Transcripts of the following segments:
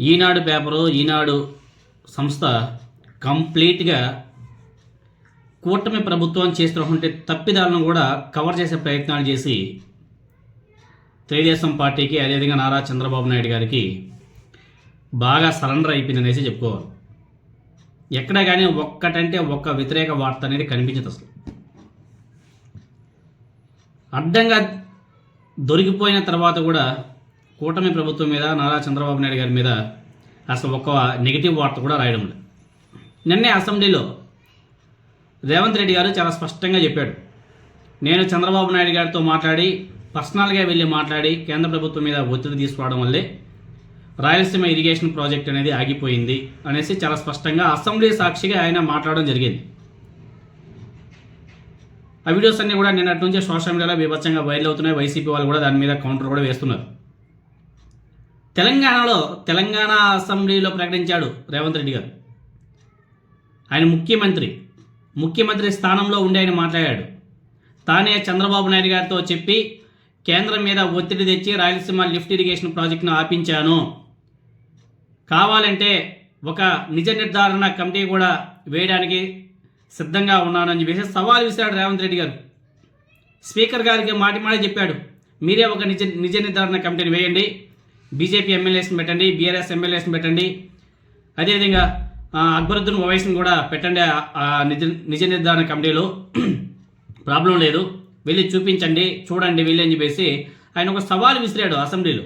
ఈనాడు paper ఈనాడు సంస్థ కంప్లీట్గా కూటమి ప్రభుత్వం చేస్తున్నటువంటి తప్పిదాలను కూడా కవర్ చేసే ప్రయత్నాలు చేసి తెలుగుదేశం పార్టీకి అదేవిధంగా నారా చంద్రబాబు నాయుడు గారికి బాగా సరెండర్ అయిపోయింది అనేసి చెప్పుకోవాలి. ఎక్కడ కానీ ఒక్కటంటే ఒక్క వ్యతిరేక వార్త అనేది కనిపించదు అసలు. అడ్డంగా దొరికిపోయిన తర్వాత కూడా కూటమి ప్రభుత్వం మీద నారా చంద్రబాబు నాయుడు గారి మీద అసలు ఒక్క నెగిటివ్ వార్త కూడా రాయడం లేదు. నిన్నే అసెంబ్లీలో రేవంత్ రెడ్డి గారు చాలా స్పష్టంగా చెప్పాడు. నేను చంద్రబాబు నాయుడు గారితో మాట్లాడి పర్సనల్గా వెళ్ళి మాట్లాడి కేంద్ర ప్రభుత్వం మీద ఒత్తిడి తీసుకురావడం వల్లే రాయలసీమ ఇరిగేషన్ ప్రాజెక్ట్ అనేది ఆగిపోయింది అనేసి చాలా స్పష్టంగా అసెంబ్లీ సాక్షిగా ఆయన మాట్లాడడం జరిగింది. ఆ వీడియోస్ అన్నీ కూడా నిన్నటి నుంచే సోషల్ మీడియాలో బీభత్సంగా వైరల్ అవుతున్నాయి. వైసీపీ వాళ్ళు కూడా దాని మీద కౌంటర్ కూడా వేస్తున్నారు. తెలంగాణలో తెలంగాణ అసెంబ్లీలో ప్రకటించాడు రేవంత్ రెడ్డి గారు. ఆయన ముఖ్యమంత్రి. ముఖ్యమంత్రి స్థానంలో ఉండి ఆయన మాట్లాడాడు. తానే చంద్రబాబు నాయుడు గారితో చెప్పి కేంద్రం మీద ఒత్తిడి తెచ్చి రాయలసీమ లిఫ్ట్ ఇరిగేషన్ ప్రాజెక్టును ఆపించాను. కావాలంటే ఒక నిజ నిర్ధారణ కమిటీ కూడా వేయడానికి సిద్ధంగా ఉన్నానని చెప్పేసి సవాల్ విసిరాడు రేవంత్ రెడ్డి గారు. స్పీకర్ గారికి మాటి మాటే చెప్పాడు. మీరే ఒక నిజ నిజ నిర్ధారణ కమిటీని వేయండి. బీజేపీ ఎమ్మెల్యేస్ని పెట్టండి బీఆర్ఎస్ ఎమ్మెల్యేస్ని పెట్టండి. అదేవిధంగా అక్బరుద్దీన్ ఓవైస్ని కూడా పెట్టండి నిజ నిజ నిర్ధారణ కమిటీలో. ప్రాబ్లం లేదు. వెళ్ళి చూపించండి చూడండి వెళ్ళి అని చెప్పేసి ఆయన ఒక సవాల్ విసిరాడు అసెంబ్లీలో.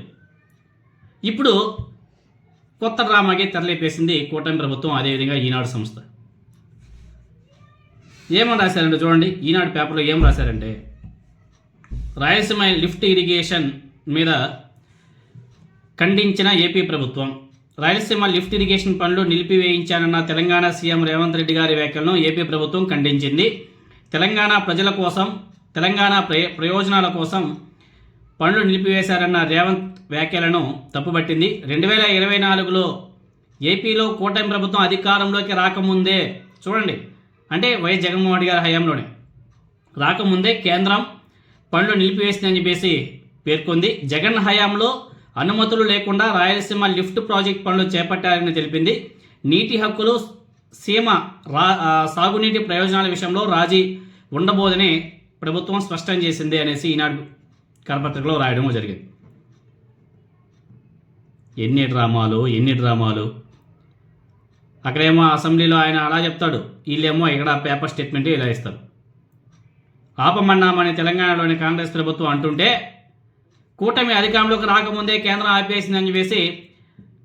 ఇప్పుడు కొత్త డ్రామాకి తెరలేపేసింది కూటమి ప్రభుత్వం అదేవిధంగా ఈనాడు సంస్థ. ఏమని రాశారంటే చూడండి ఈనాడు పేపర్లో ఏం రాశారంటే రాయలసీమ లిఫ్ట్ ఇరిగేషన్ మీద ఖండించిన ఏపీ ప్రభుత్వం. రాయలసీమ లిఫ్ట్ ఇరిగేషన్ పనులు నిలిపివేయించానన్న తెలంగాణ సీఎం రేవంత్ రెడ్డి గారి వ్యాఖ్యలను ఏపీ ప్రభుత్వం ఖండించింది. తెలంగాణ ప్రజల కోసం తెలంగాణ ప్రయ ప్రయోజనాల కోసం పనులు నిలిపివేశారన్న రేవంత్ వ్యాఖ్యలను తప్పుపట్టింది. రెండు వేల ఇరవై నాలుగులో ఏపీలో కూటమి ప్రభుత్వం అధికారంలోకి రాకముందే చూడండి అంటే వైఎస్ జగన్మోహన్ రెడ్డి గారి హయాంలోనే రాకముందే కేంద్రం పనులు నిలిపివేసిందని చెప్పేసి పేర్కొంది. జగన్ హయాంలో అనుమతులు లేకుండా రాయలసీమ లిఫ్ట్ ప్రాజెక్ట్ పనులు చేపట్టారని తెలిపింది. నీటి హక్కులు సీమ రా సాగునీటి ప్రయోజనాల విషయంలో రాజీ ఉండబోదని ప్రభుత్వం స్పష్టం చేసింది అనేసి ఈనాడు కరపత్రికలో రాయడం జరిగింది. ఎన్ని డ్రామాలు ఎన్ని డ్రామాలు. అక్కడేమో అసెంబ్లీలో ఆయన అలా చెప్తాడు వీళ్ళేమో ఇక్కడ పేపర్ స్టేట్మెంట్ ఇలా ఇస్తారు. ఆపమన్నామని తెలంగాణలోని కాంగ్రెస్ ప్రభుత్వం అంటుంటే కూటమి అధికారంలోకి రాకముందే కేంద్రం ఆపేసిందని చెప్పేసి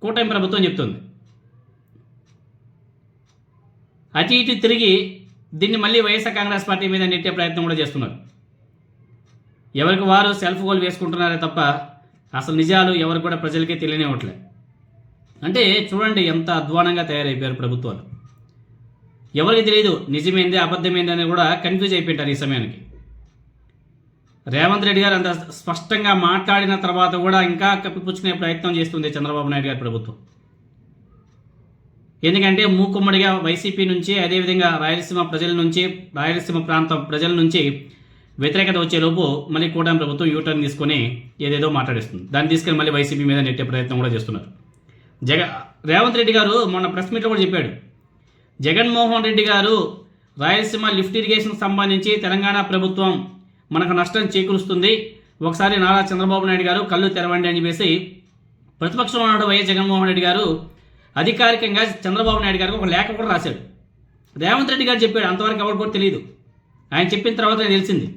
కూటమి ప్రభుత్వం చెప్తుంది. అటు ఇటు తిరిగి దీన్ని మళ్ళీ వైఎస్ఆర్ కాంగ్రెస్ పార్టీ మీద నెట్టే ప్రయత్నం కూడా చేస్తున్నారు. ఎవరికి వారు సెల్ఫ్ గోల్ వేసుకుంటున్నారే తప్ప అసలు నిజాలు ఎవరు కూడా ప్రజలకే తెలియనివ్వట్లే అంటే చూడండి ఎంత అధ్వానంగా తయారైపోయారు ప్రభుత్వాలు. ఎవరికి తెలియదు నిజమేంది అబద్ధమేంది అని కూడా కన్ఫ్యూజ్ అయిపోయింటారు ఈ సమయానికి. రేవంత్ రెడ్డి గారు అంత స్పష్టంగా మాట్లాడిన తర్వాత కూడా ఇంకా కప్పిపుచ్చుకునే ప్రయత్నం చేస్తుంది చంద్రబాబు నాయుడు గారి ప్రభుత్వం. ఎందుకంటే మూకుమ్మడిగా వైసీపీ నుంచి అదేవిధంగా రాయలసీమ ప్రజల నుంచి రాయలసీమ ప్రాంతం ప్రజల నుంచి వ్యతిరేకత వచ్చేలోపు మళ్ళీ కూటమి ప్రభుత్వం యూటర్న్ తీసుకొని ఏదేదో మాట్లాడిస్తుంది. దాన్ని తీసుకెళ్ళి మళ్ళీ వైసీపీ మీద నెట్టే ప్రయత్నం కూడా చేస్తున్నారు. జగ రేవంత్ రెడ్డి గారు మొన్న ప్రెస్ మీట్లో కూడా చెప్పాడు. జగన్మోహన్ రెడ్డి గారు రాయలసీమ లిఫ్ట్ ఇరిగేషన్ సంబంధించి తెలంగాణ ప్రభుత్వం మనకు నష్టం చేకూరుస్తుంది. ఒకసారి నారా చంద్రబాబు నాయుడు గారు కళ్ళు తెరవండి అని చెప్పేసి ప్రతిపక్షంలో ఉన్న వైఎస్ జగన్మోహన్ రెడ్డి గారు. అధికారికంగా చంద్రబాబు నాయుడు గారికి ఒక లేఖ కూడా రాశాడు. రేవంత్ రెడ్డి గారు చెప్పాడు అంతవరకు ఎవరు కూడా తెలియదు ఆయన చెప్పిన తర్వాత తెలిసింది.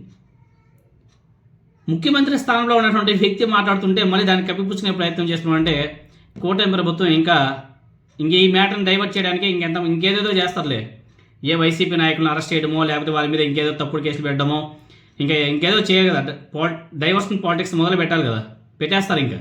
ముఖ్యమంత్రి స్థానంలో ఉన్నటువంటి వ్యక్తి మాట్లాడుతుంటే మళ్ళీ దాన్ని కప్పిపుచ్చుకునే ప్రయత్నం చేస్తున్నామంటే కూటమి ప్రభుత్వం ఇంకా ఇంక ఈ మ్యాటర్ని డైవర్ట్ చేయడానికి ఇంకెంత ఇంకేదేదో చేస్తారులే. ఏ వైసీపీ నాయకులను అరెస్ట్ చేయడమో లేకపోతే వాళ్ళ మీద ఇంకేదో తప్పుడు కేసులు పెట్టడమో ఇంకా ఇంకేదో చేయాలి కదా పాల్ డైవర్షన్ పాలిటిక్స్ మొదలు పెట్టాలి కదా. పెట్టేస్తారు ఇంకా.